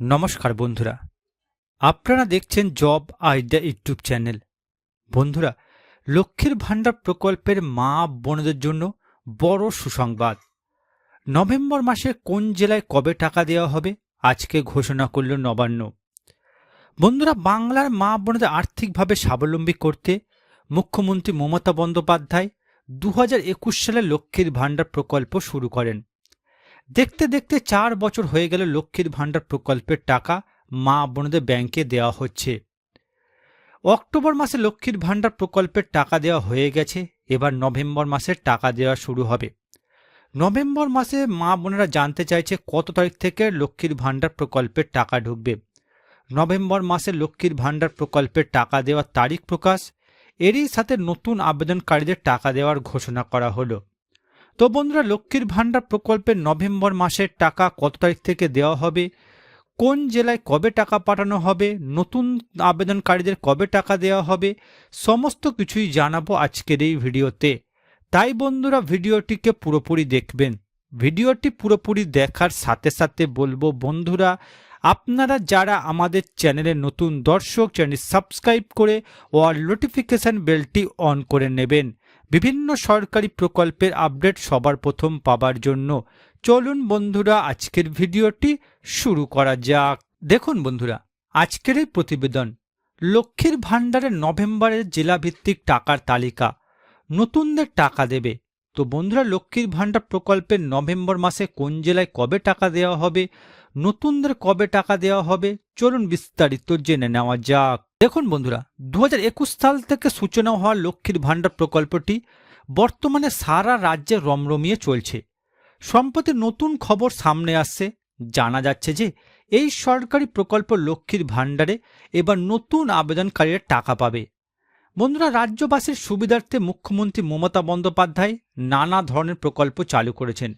নমস্কার বন্ধুরা। আপনারা দেখছেন জব আইডিয়া ইউটিউব চ্যানেল। বন্ধুরা, লক্ষ্মীর ভাণ্ডার প্রকল্পের মা বোনদের জন্য বড় সুসংবাদ। নভেম্বর মাসে কোন জেলায় কবে টাকা দেওয়া হবে, আজকে ঘোষণা করল নবান্ন। বন্ধুরা, বাংলার মা বোনদের আর্থিকভাবে স্বাবলম্বী করতে মুখ্যমন্ত্রী মমতা বন্দ্যোপাধ্যায় দু হাজার একুশ সালে লক্ষ্মীর ভাণ্ডার প্রকল্প শুরু করেন। দেখতে দেখতে চার বছর হয়ে গেল লক্ষ্মীর ভাণ্ডার প্রকল্পের টাকা মা বোনদের ব্যাংকে দেওয়া হচ্ছে। অক্টোবর মাসে লক্ষ্মীর ভাণ্ডার প্রকল্পের টাকা দেওয়া হয়ে গেছে, এবার নভেম্বর মাসে টাকা দেওয়া শুরু হবে। নভেম্বর মাসে মা বোনেরা জানতে চাইছে কত তারিখ থেকে লক্ষ্মীর ভাণ্ডার প্রকল্পের টাকা ঢুকবে। নভেম্বর মাসে লক্ষ্মীর ভাণ্ডার প্রকল্পের টাকা দেওয়ার তারিখ প্রকাশ, এরই সাথে নতুন আবেদনকারীদের টাকা দেওয়ার ঘোষণা করা হলো। তো বন্ধুরা, লক্ষ্মীর ভাণ্ডার প্রকল্পের নভেম্বর মাসের টাকা কত তারিখ থেকে দেওয়া হবে? কোন জেলায় কবে টাকা পাঠানো হবে? নতুন আবেদনকারীদের কবে টাকা দেওয়া হবে? সমস্ত কিছুই জানাব আজকের এই ভিডিওতে। তাই বন্ধুরা, ভিডিওটিকে পুরোপুরি দেখবেন। ভিডিওটি পুরোপুরি দেখার সাথে সাথে বলব, বন্ধুরা, আপনারা যারা আমাদের চ্যানেলে নতুন দর্শক চ্যানেল সাবস্ক্রাইব করে ও নোটিফিকেশান বেলটি অন করে নেবেন। বিভিন্ন সরকারি প্রকল্পের আপডেট সবার প্রথম পাবার জন্য চলুন বন্ধুরা, আজকের ভিডিওটি শুরু করা যাক। দেখুন বন্ধুরা, আজকের এই প্রতিবেদন, লক্ষ্মীর ভাণ্ডারের নভেম্বরের জেলাভিত্তিক টাকার তালিকা। নতুনদের টাকা দেবে। তো বন্ধুরা, লক্ষ্মীর ভাণ্ডার প্রকল্পের নভেম্বর মাসে কোন জেলায় কবে টাকা দেওয়া হবে? নতুনদের কবে টাকা দেওয়া হবে? চলুন বিস্তারিত জেনে নেওয়া যাক। দেখুন বন্ধুরা দু হাজার একুশ সাল থেকে সূচনা হওয়া লক্ষ্মীর ভাণ্ডার প্রকল্পটি বর্তমানে সারা রাজ্যে রমরমিয়ে চলছে। সম্প্রতি নতুন খবর সামনে আসছে। জানা যাচ্ছে যে, এই সরকারি প্রকল্প লক্ষ্মীর ভাণ্ডারে এবার নতুন আবেদনকারীরা টাকা পাবে। বন্ধুরা, রাজ্যবাসীর সুবিধার্থে মুখ্যমন্ত্রী মমতা বন্দ্যোপাধ্যায় নানা ধরনের প্রকল্প চালু করেছেন।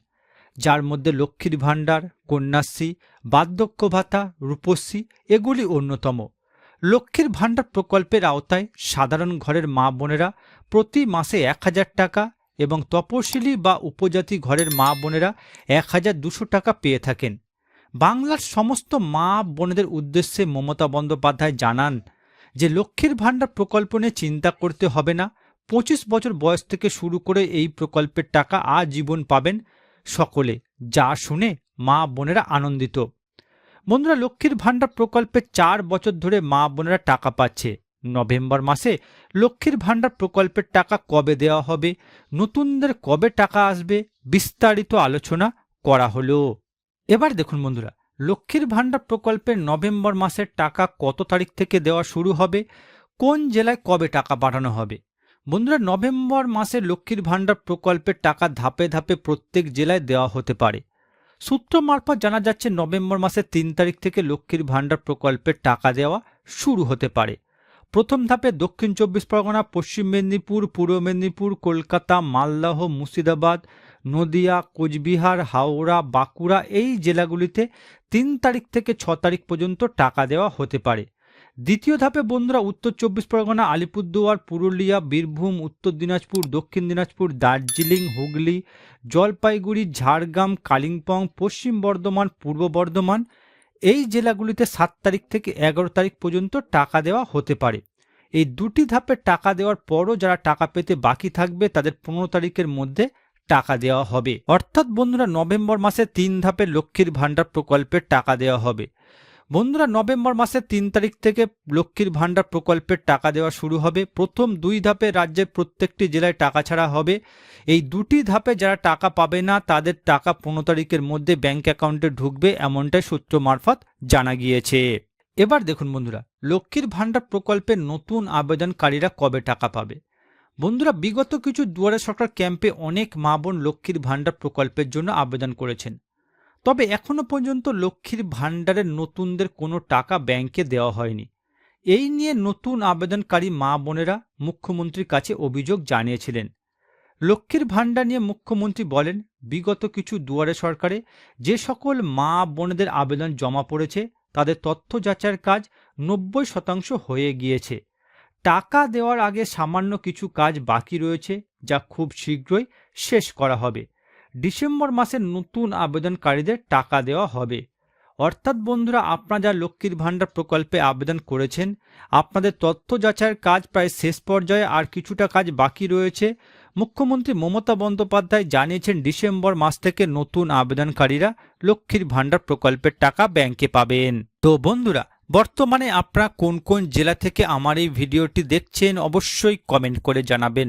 যার মধ্যে লক্ষ্মীর ভাণ্ডার, কন্যাশ্রী, বার্ধক্য ভাতা, রূপশ্রী, এগুলি অন্যতম। লক্ষ্মীর ভাণ্ডার প্রকল্পের আওতায় সাধারণ ঘরের মা বোনেরা প্রতি মাসে এক হাজার টাকা এবং তপশিলি বা উপজাতি ঘরের মা বোনেরা এক হাজার দুশো টাকা পেয়ে থাকেন। বাংলার সমস্ত মা বোনেদের উদ্দেশ্যে মমতা বন্দ্যোপাধ্যায় জানান যে, লক্ষ্মীর ভাণ্ডার প্রকল্প নিয়ে চিন্তা করতে হবে না। পঁচিশ বছর বয়স থেকে শুরু করে এই প্রকল্পের টাকা আজীবন পাবেন সকলে। যা শুনে মা বোনেরা আনন্দিত। বন্ধুরা, লক্ষ্মীর ভাণ্ডার প্রকল্পে চার বছর ধরে মা বোনেরা টাকা পাচ্ছে। নভেম্বর মাসে লক্ষ্মীর ভাণ্ডার প্রকল্পের টাকা কবে দেওয়া হবে, নতুনদের কবে টাকা আসবে, বিস্তারিত আলোচনা করা হলো। এবার দেখুন বন্ধুরা, লক্ষ্মীর ভাণ্ডার প্রকল্পের নভেম্বর মাসের টাকা কত তারিখ থেকে দেওয়া শুরু হবে, কোন জেলায় কবে টাকা পাঠানো হবে? বন্ধুরা, নভেম্বর মাসে লক্ষ্মীর ভাণ্ডার প্রকল্পের টাকা ধাপে ধাপে প্রত্যেক জেলায় দেওয়া হতে পারে। সূত্র মারফত জানা যাচ্ছে, নভেম্বর মাসের তিন তারিখ থেকে লক্ষ্মীর ভাণ্ডার প্রকল্পের টাকা দেওয়া শুরু হতে পারে। প্রথম ধাপে দক্ষিণ চব্বিশ পরগনা, পশ্চিম মেদিনীপুর, পূর্ব মেদিনীপুর, কলকাতা, মালদহ, মুর্শিদাবাদ, নদিয়া, কোচবিহার, হাওড়া, বাঁকুড়া এই জেলাগুলিতে তিন তারিখ থেকে ছ তারিখ পর্যন্ত টাকা দেওয়া হতে পারে। দ্বিতীয় ধাপে বন্ধুরা উত্তর চব্বিশ পরগনা, আলিপুরদুয়ার, পুরুলিয়া, বীরভূম, উত্তর দিনাজপুর, দক্ষিণ দিনাজপুর, দার্জিলিং, হুগলি, জলপাইগুড়ি, ঝাড়গ্রাম, কালিম্পং, পশ্চিম বর্ধমান, পূর্ব বর্ধমান। এই জেলাগুলিতে সাত তারিখ থেকে এগারো তারিখ পর্যন্ত টাকা দেওয়া হতে পারে। এই দুটি ধাপে টাকা দেওয়ার পরও যারা টাকা পেতে বাকি থাকবে, তাদের পনেরো তারিখের মধ্যে টাকা দেওয়া হবে। অর্থাৎ বন্ধুরা, নভেম্বর মাসে তিন ধাপে লক্ষ্মীর ভাণ্ডার প্রকল্পের টাকা দেওয়া হবে। বন্ধুরা, নভেম্বর মাসের তিন তারিখ থেকে লক্ষ্মীর ভাণ্ডার প্রকল্পের টাকা দেওয়া শুরু হবে। প্রথম দুই ধাপে রাজ্যের প্রত্যেকটি জেলায় টাকা ছাড়া হবে। এই দুটি ধাপে যারা টাকা পাবে না, তাদের টাকা পনেরো তারিখের মধ্যে ব্যাংক অ্যাকাউন্টে ঢুকবে এমনটাই সূত্র মারফত জানা গিয়েছে। এবার দেখুন বন্ধুরা, লক্ষ্মীর ভাণ্ডার প্রকল্পের নতুন আবেদনকারীরা কবে টাকা পাবে? বন্ধুরা, বিগত কিছু দুয়ারে সরকার ক্যাম্পে অনেক মা বোন লক্ষ্মীর ভাণ্ডার প্রকল্পের জন্য আবেদন করেছেন। তবে এখনও পর্যন্ত লক্ষ্মীর ভাণ্ডারের নতুনদের কোনো টাকা ব্যাংকে দেওয়া হয়নি। এই নিয়ে নতুন আবেদনকারী মা বোনেরা মুখ্যমন্ত্রীর কাছে অভিযোগ জানিয়েছিলেন। লক্ষ্মীর ভাণ্ডার নিয়ে মুখ্যমন্ত্রী বলেন, বিগত কিছু দুয়ারে সরকারে যে সকল মা বোনেদের আবেদন জমা পড়েছে, তাদের তথ্য যাচাইয়ের কাজ নব্বই শতাংশ হয়ে গিয়েছে। টাকা দেওয়ার আগে সামান্য কিছু কাজ বাকি রয়েছে, যা খুব শীঘ্রই শেষ করা হবে। ডিসেম্বর মাসে নতুন আবেদনকারীদের টাকা দেওয়া হবে। অর্থাৎ বন্ধুরা, আপনারা যা লক্ষ্মীর ভাণ্ডার প্রকল্পে আবেদন করেছেন, আপনাদের তথ্য যাচাইয়ের কাজ প্রায় শেষ পর্যায়ে আর কিছুটা কাজ বাকি রয়েছে। মুখ্যমন্ত্রী মমতা বন্দ্যোপাধ্যায় জানিয়েছেন, ডিসেম্বর মাস থেকে নতুন আবেদনকারীরা লক্ষ্মীর ভাণ্ডার প্রকল্পের টাকা ব্যাংকে পাবেন। তো বন্ধুরা, বর্তমানে আপনারা কোন কোন জেলা থেকে আমার এই ভিডিওটি দেখছেন, অবশ্যই কমেন্ট করে জানাবেন।